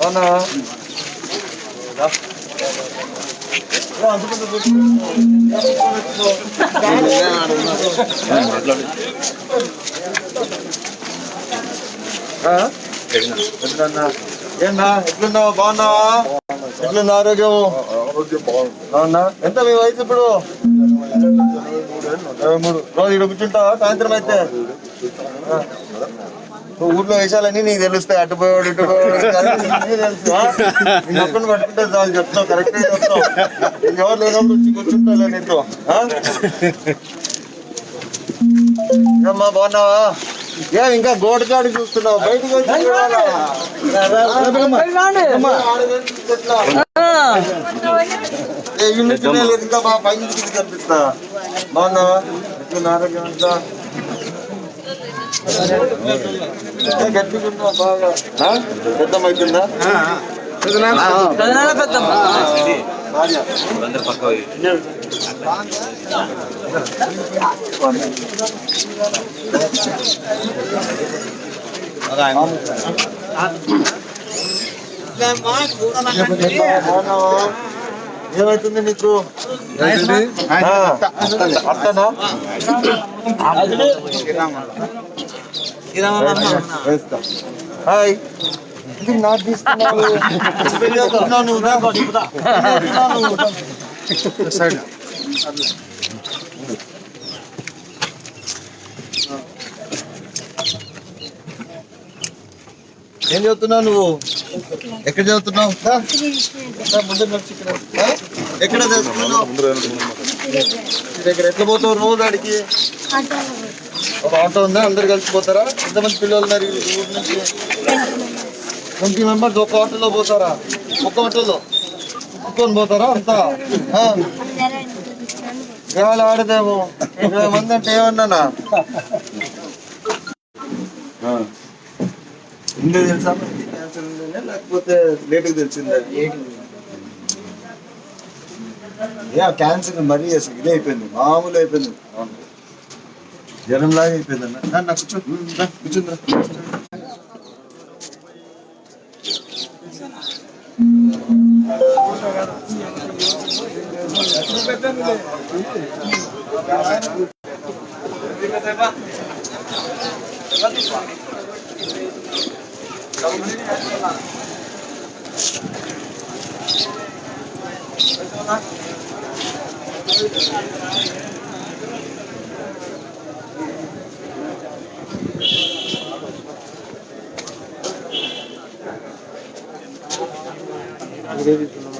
Ana. Ha? Evden. Evden ne? ఏనా ఎట్లున్నావు? బాగున్నావా? ఎట్లుంది ఆరోగ్యం అవునా ఎంత మీ వయసు ఇప్పుడు? మూడు. రోజు ఇక్కడ కూర్చుంటావా? సాయంత్రం అయితే? ఊర్లో వేషాలన్నీ నీకు తెలుస్తాయి. అటు పోయాడు ఇటు తెలుసు పట్టుకుంటే చాలు చెప్తావు. కరెక్ట్ చెప్తావు. ఎవరు లేనప్పుడు వచ్చి కూర్చుంటాలే నీతో. బాగున్నావా? ఏం ఇంకా గోడ కాడి చూస్తున్నావు? బయటకు కనిపిస్తా బాగున్నావా? ఎట్లా ఆరోగ్యం అంతా? గట్టిగా బాగా? బాగున్నావా? ఏమైతుంది నీకు ఆ, అత్తనా వేస్తా. హాయ్ ఇది నాకు తీసుకున్నావు ఏం చదువుతున్నావు నువ్వు? ఎక్కడ చదువుతున్నావు? ఎక్కడ చదువుతున్నావు? దగ్గర ఎట్లా పోతావు రోజు ఆడికి? ఒక ఆటో ఉందా? అందరు కలిసిపోతారా ఎంతమంది పిల్లలు ఉన్నారు ఈ నుంచి? ట్వంటీ మెంబర్స్ ఒక ఆటోలో పోతారా? ఒక్క ఆటోలో? కుక్కొని పోతారా అంతా? గాలి ఆడదేమో. ఇరవై మంది అంటే ఏమన్నానా? ముందే తెలుసా? క్యాన్సర్ ఉందనే లేకపోతే లేటుగా తెలిసిందే. ఏ క్యాన్సర్ మరీ అసలు ఇదే అయిపోయింది. మామూలు అయిపోయింది. జ్వరం అయిపోయింది అన్న నా కూర్చో. Gracias.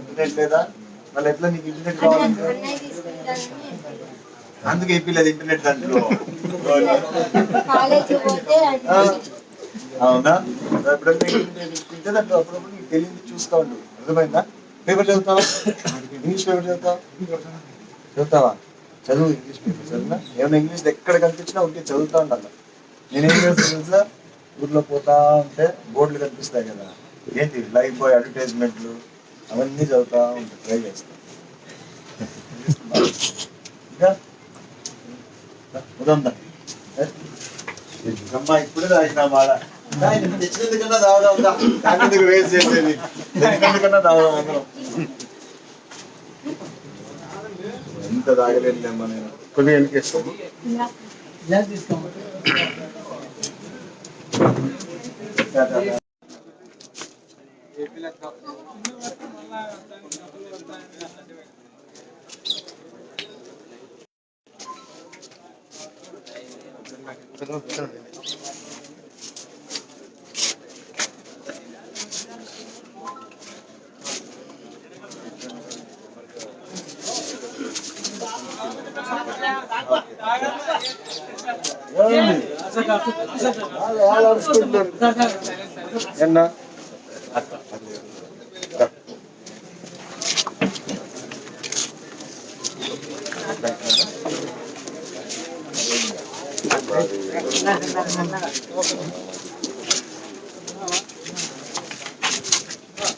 ఇంటర్నెట్ లేదా? మళ్ళీ ఎట్లా నీకు ఇంటర్నెట్ కావాలంటే అందుకే ఇప్పిలేదు ఇంటర్నెట్ దాంట్లో. అవునా? దాంట్లో అప్పుడప్పుడు నీకు తెలియదు చూస్తా ఉండు. అర్థమైందా? పేపర్ చదువుతావా? ఇంగ్లీష్ పేపర్ చదువుతావా? చదువుతావా? చదువు ఇంగ్లీష్ పేపర్ చదువునా? ఏమైనా ఇంగ్లీష్ ఎక్కడ కనిపించినా ఉంటే చదువుతా ఉండాలి. నేనేం చేస్తాను తెలుసా? ఊర్లో పోతా ఉంటే బోర్డులు కనిపిస్తాయి కదా. ఏంటి? లైఫ్ బాయ్ అడ్వర్టైజ్మెంట్లు అవన్నీ చదువుతా ఉంటాయి ట్రై చేస్తాను ఇంకా? ఉదందా అమ్మా ఇప్పుడే తాగినా మాడ. తెచ్చినందుకన్నా తాగుదాం దా. వేస్ట్ చేసేది. తెచ్చినందుకన్నా తాగుదాం అందరం. ఎంత తాగలేదులేమ్మా నేను కొద్దిగా వెనకేస్తాము ఏమైంది? వాళ్ళు- వాళ్ళు అరుచుకుంటున్నారు. ఎన్న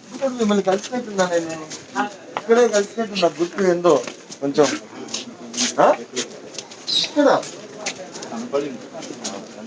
ఇప్పుడు మిమ్మల్ని కలిసినట్టున్నా నేను ఇక్కడే కలిసినట్టున్నా గుర్తు ఏందో కొంచెం ఆ? ఇక్కడ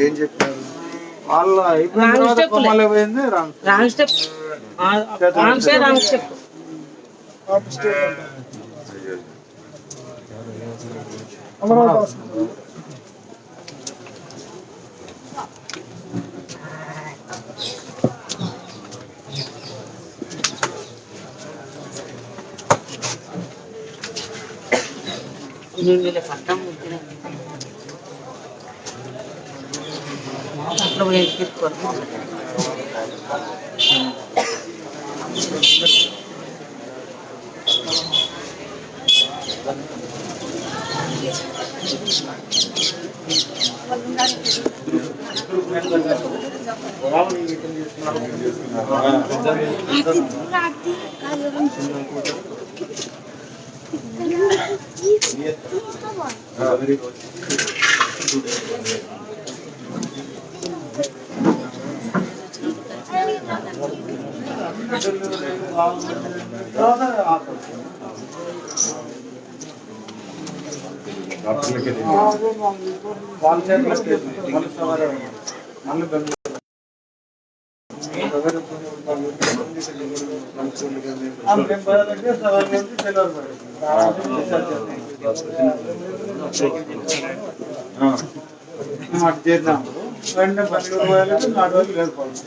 ఏం చెప్పినారు వాళ్ళ అయిపోయిన తర్వాత కొమ్మలు అయిపోయింది wrong step wrong step wrong step వీళ్ళ పట్టం ముట్టిన అట్లా పోయి తీసుకోవాలి వాళ్ళ చేతిలో స్టేజ్ మళ్ళీ సవారీ మళ్ళీ బెంగళూరు చేద్దాం వెంటనే బెంగళూరు పోయాలంటే నాలుగు రోజులు లేకపోవాలి